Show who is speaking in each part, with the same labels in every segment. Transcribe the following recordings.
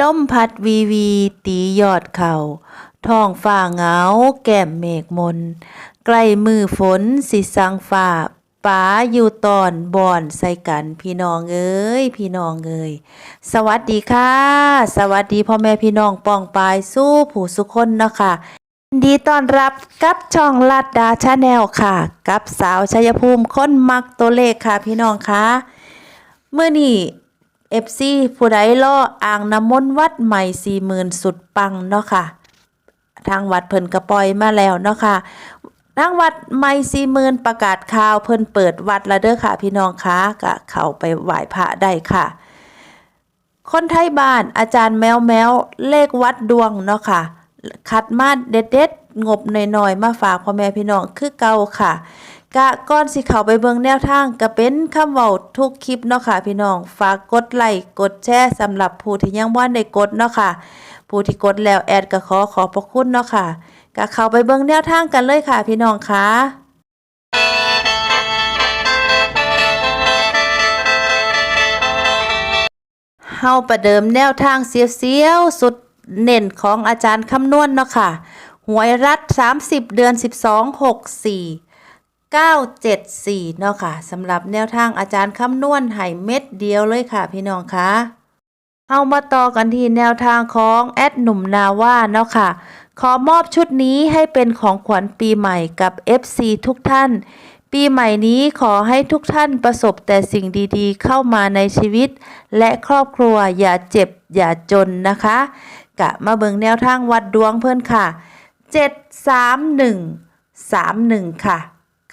Speaker 1: ลมพัดวีวีตียอดเขาท้องฟ้าเหงาแก้มเมฆมน ใกล้มือฝนสิสังฟ้าป๋าอยู่ตอนบ่อนใส่กันพี่น้องเอ้ยพี่น้องเอ้ยสวัสดีค่ะ สวัสดีพ่อแม่พี่น้องป้องปายสู้ผู้สุคนเนาะค่ะยินดีต้อนรับกับช่องลัดดาชาแนลค่ะ กับสาวชัยภูมิค้นมักตัวเลขค่ะพี่น้องคะเมื่อนี้ เอฟซีผู้ใดล่ออ่างน้ำมนต์วัดใหม่สี่หมื่นสุดปังเนาะค่ะ ทางวัดเพิ่นกระปล่อยมาแล้วเนาะค่ะทางวัดไม่สี่หมื่นประกาศข่าวเพิ่นเปิดวัดแล้วเด้อค่ะ พี่น้องคะก็เข้าไปไหว้พระได้ค่ะ คนไทยบ้านอาจารย์แมวแมวเลขวัดดวงเนาะค่ะ คัดมาเด็ดเด็ดๆงบหน่อยๆมาฝากพ่อแม่พี่น้องคือเก่าค่ะ กะก่อนสิเข้าไปเบิ่งแนวทางก็เป็นคำเว้าทุกคลิปเนาะค่ะพี่น้อง ฝากกดไลค์กดแชร์สำหรับผู้ที่ยังบ่ได้กดเนาะค่ะ ผู้ที่กดแล้วแอดก็ขอขอบพระคุณเนาะค่ะก็เข้าไปเบิ่งแนวทางกันเลยค่ะพี่น้องค่ะเฮาประเดิมแนวทางเสียวๆสุดเน่นของอาจารย์คำนวณเนาะค่ะหวยรัฐ 30 เดือน 12 64 974 เนาะค่ะสำหรับแนวทางอาจารย์คำนวณให้เม็ดเดียวเลยค่ะพี่น้องคะเฮามาต่อกันที่แนวทางของแอดหนุ่มนาว่าเนาะค่ะ ขอมอบชุดนี้ให้เป็นของขวัญปีใหม่กับ FC ทุกท่าน ปีใหม่นี้ขอให้ทุกท่านประสบแต่สิ่งดีๆ เข้ามาในชีวิต และครอบครัวอย่าเจ็บอย่าจนนะคะ กะมาเบิ่งแนวทางวัดดวงเพื่อนค่ะ 731 31 ค่ะ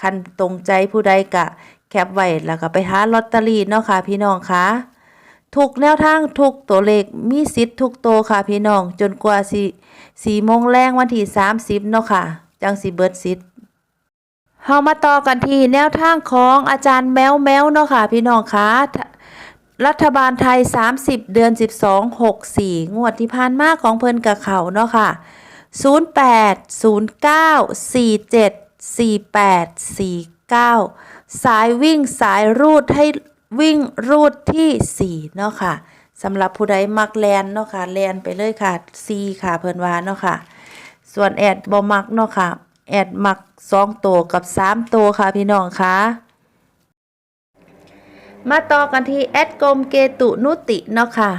Speaker 1: คันตรงใจผู้ใดกะ แคปไว้แล้วก็ไปหาลอตเตอรี่เนาะค่ะพี่น้องคะทุกแนวทางทุกตัวเลขมีสิทธิ์ทุกโตค่ะพี่น้อง จนกว่าสิสี่โมงแรงวันที่30เนาะค่ะ จังสิเบิดสิทธิ์เฮามาต่อกันที่แนวทางของอาจารย์แมวแมวเนาะค่ะพี่น้องคะรัฐบาลไทย 30 เดือน 12 64 งวดที่ผ่านมาของเพิ่นกับเขาเนาะค่ะ 08 09 47 48 49 สายวิ่งสายรูดให้วิ่งรูดที่ 4 เนาะค่ะสำหรับผู้ใดมักแลนเนาะค่ะแลนไปเลยค่ะ C ค่ะเพิ่นว่าเนาะค่ะ ส่วนแอดบ่มักเนาะค่ะ แอดมักสองตัวกับสามตัวค่ะพี่น้องคะมาต่อกันที่แอดกลมเกตุนุติเนาะค่ะ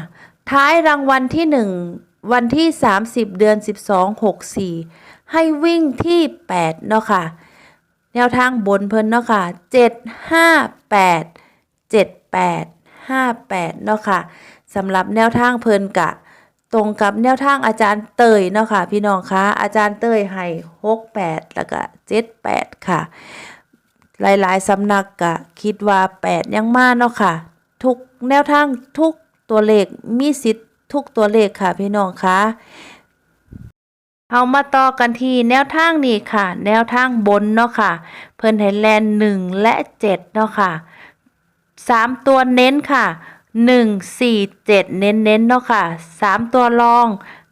Speaker 1: ท้ายรางวัลที่หนึ่งวันที่ 30 เดือน 12 64 ให้วิ่งที่ 8 เนาะค่ะ แนวทางบนเพิ่นเนาะค่ะ 7 5 8 7 8 5 8 เนาะค่ะสำหรับแนวทางเพิ่นกะ ตรงกับแนวทางอาจารย์เตยเนาะค่ะ พี่น้องคะอาจารย์เตยให้ 6 8 แล้วก็ 7 8 ค่ะ หลายๆสำนักกะ คิดว่า 8 ยังมาเนาะค่ะ ทุกแนวทางทุกตัวเลขมีสิทธิ์ทุกตัวเลขค่ะพี่น้องคะ เอามาต่อกันที่แนวทางนี้ค่ะ แนวทางบนเนาะค่ะ เพิ่นให้แลนหนึ่งและเจ็ดเนาะค่ะสามตัวเน้นค่ะหนึ่งสี่เจ็ดเน้นเน้นๆเนาะค่ะสามตัวรอง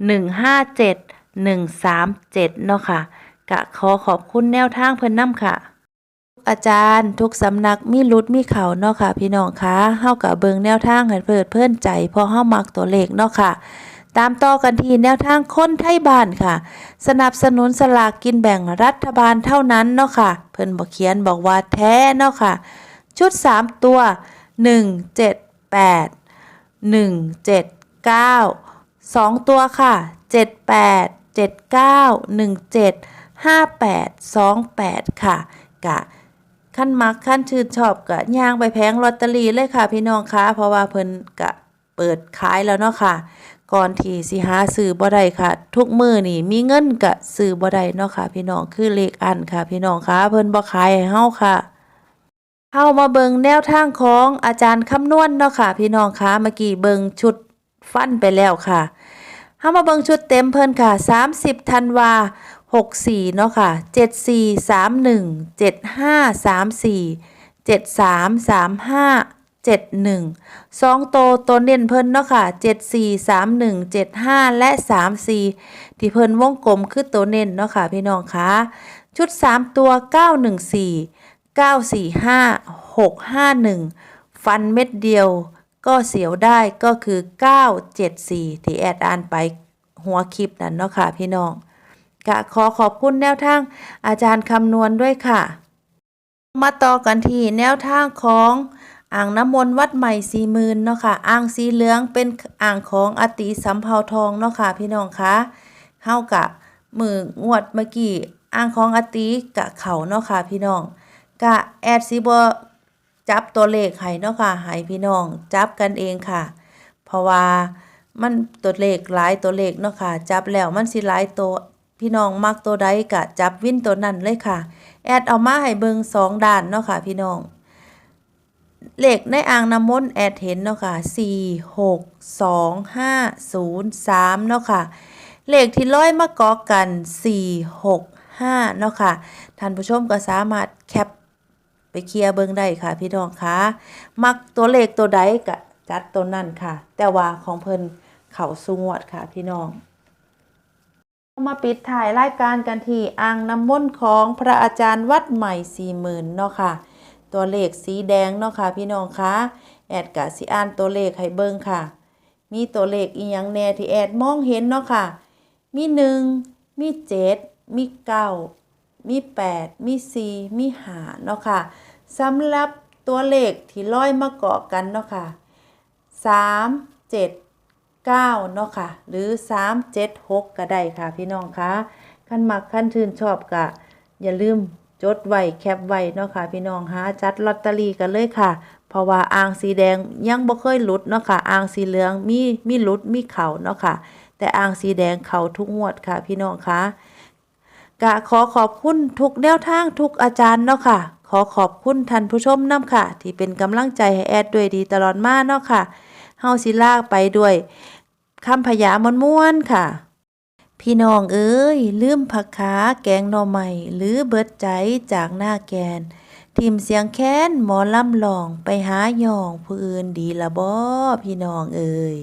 Speaker 1: หนึ่งห้าเจ็ดหนึ่งสามเจ็ดเนาะค่ะ กะขอขอบคุณแนวทางเพิ่นนำค่ะ ทุกอาจารย์ทุกสำนักมีรุดมีเขาเนาะค่ะ พี่น้องคะเฮากับเบิงแนวทางให้เพิดเพิ่นใจพอเฮามักตัวเลขเนาะค่ะ ตามต่อกันที่แนวทางคนไทยบ้านค่ะ สนับสนุนสลากกินแบ่งรัฐบาลเท่านั้นเนาะค่ะ เพิ่นบอกเขียนบอกว่าแท้เนาะค่ะ ชุด 3 ตัว 1 7 8 1 7 9 2 ตัวค่ะ 7 8 7 9 1 7 5 8 2 8 ค่ะกะขั้นมักขั้นชื่นชอบกะย่างไปแพงลอตเตอรี่เลยค่ะพี่น้องคะเพราะว่าเพิ่นกะเปิดขายแล้วเนาะค่ะ ก่อนที่สิหาซื้อบ่ได้ค่ะ ทุกมือนี่มีเงินกะซื้อบ่ได้เนาะค่ะ พี่น้องคือเลขอันค่ะ พี่น้องคะเพิ่นบ่ขายให้เฮาค่ะเฮามาเบิงแนวทางของอาจารย์คำนวณเนาะค่ะ พี่น้องคะเมื่อกี้เบิงชุดฟันไปแล้วค่ะเฮามาเบิงชุดเต็มเพิ่นค่ะ 30ธันวา64เนาะค่ะ 74 31 75 34 73 35 71 2 โตตัวเน้นเพิ่นเนาะค่ะ 74 31 75 และ 34 ที่เพิ่นวงกลมคือตัวเน้นเนาะค่ะพี่น้องคะชุด 3 ตัว 914 945 651 ฟันเม็ดเดียว ก็เสียวได้ก็คือ 974 ที่แอดอ่านไปหัวคลิปนั้นเนาะค่ะพี่น้องกะขอขอบคุณแนวทางอาจารย์คำนวณด้วยค่ะ มาต่อกันที่แนวทางของ อ่างน้ำมนต์วัดใหม่สีมืนเนาะค่ะอ่างสีเหลืองเป็นอ่างของอติสัมเภาทองเนาะค่ะพี่น้องคะเฮากะมืองวดเมื่อกี้อ่างของอติกะเขาเนาะค่ะพี่น้องกะแอดสิบ่จับตัวเลขให้เนาะค่ะให้พี่น้องจับกันเองค่ะ เพราะว่ามันตัวเลขหลายตัวเลขเนาะค่ะ จับแล้วมันสิหลายตัวพี่น้องมักตัวใดกะจับวินตัวนั้นเลยค่ะ แอดเอามาให้เบิงสองด้านเนาะค่ะพี่น้อง เลขในอ่างน้ำมนต์แอดเห็นเนาะค่ะสี่หกสองห้าศูนย์สามเนาะค่ะ เลขที่ร้อยมากอกันสี่หกห้าเนาะค่ะ ท่านผู้ชมก็สามารถแคปไปเคลียร์เบิงได้ค่ะ พี่น้องคะมักตัวเลขตัวใดก็จัดตัวนั่นค่ะ แต่ว่าของเพิ่นเขาสูงวดค่ะ พี่น้องมาปิดถ่ายรายการกันที่อ่างน้ำมนต์ของพระอาจารย์วัดใหม่สี่หมื่นเนาะค่ะ ตัวเลขสีแดงเนาะค่ะพี่น้องคะแอดกะสิอ่านตัวเลขให้เบิ่งค่ะ มีตัวเลขอีหยังแน่ที่แอดมองเห็นเนาะค่ะ มีหนึ่งมีเจ็ดมีเก้ามีแปดมีสี่มีห้าเนาะค่ะสำหรับตัวเลขที่ร้อยมาเกาะกันเนาะค่ะสามเจ็ด9เนาะค่ะ หรือ3 7 6ก็ได้ค่ะพี่น้องคะขั้นมักขั้นชื่นชอบก็อย่าลืม จดไว้แคปไว้เนาะค่ะพี่น้องหาจัดลอตเตอรี่กันเลยค่ะ เพราะว่าอ่างสีแดงยังบ่เคยหลุดเนาะค่ะอ่างสีเหลืองมีมีหลุดมีเข่าเนาะค่ะ แต่อ่างสีแดงเข่าทุกงวดค่ะ พี่น้องคะกะขอขอบคุณทุกแนวทางทุกอาจารย์เนาะค่ะ ขอขอบคุณท่านผู้ชมนํค่ะ ที่เป็นกำลังใจให้แอดด้วยดีตลอดมาเนาะค่ะเฮาสิลากไปด้วยคำพยามนม้วนๆค่ะ พี่น้องเอ้ย ลืมผักขาแกงหน่อใหม่ หรือเบิดใจจากหน้าแกน ทิมเสียงแค้นหมอลำลองไปหาย่องผู้อื่นดีละบ่พี่น้องเอ้ย